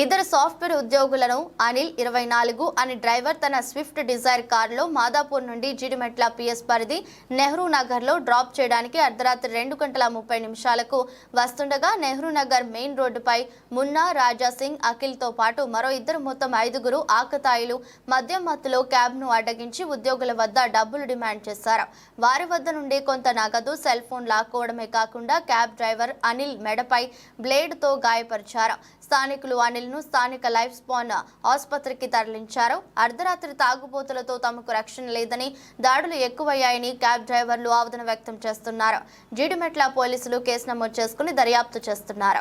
ఇద్దరు సాఫ్ట్వేర్ ఉద్యోగులను అనిల్ ఇరవై నాలుగు అని డ్రైవర్ తన స్విఫ్ట్ డిజైర్ కారులో మాదాపూర్ నుండి జిడిమెట్ల పిఎస్ పరిధి నెహ్రూ నగర్లో డ్రాప్ చేయడానికి అర్ధరాత్రి రెండు గంటల ముప్పై నిమిషాలకు వస్తుండగా నెహ్రూ నగర్ మెయిన్ రోడ్డుపై మున్నా రాజా సింగ్ అఖిల్తో పాటు మరో ఇద్దరు మొత్తం ఐదుగురు ఆకతాయిలు మద్యం మత్తులో క్యాబ్ను అడ్డగించి ఉద్యోగుల వద్ద డబ్బులు డిమాండ్ చేశారు. వారి వద్ద నుండి కొంత నగదు సెల్ ఫోన్ లాక్కోవడమే కాకుండా క్యాబ్ డ్రైవర్ అనిల్ మెడపై బ్లేడ్తో గాయపరిచారు. స్థానికులు అనిల్ను స్థానిక లైఫ్ స్పాన్ ఆసుపత్రికి తరలించారు. అర్ధరాత్రి తాగుబోతులతో తమకు రక్షణ లేదని దాడులు ఎక్కువయ్యాయని క్యాబ్ డ్రైవర్లు ఆవేదన వ్యక్తం చేస్తున్నారు. జీడిమెట్ల పోలీసులు కేసు నమోదు చేసుకుని దర్యాప్తు చేస్తున్నారు.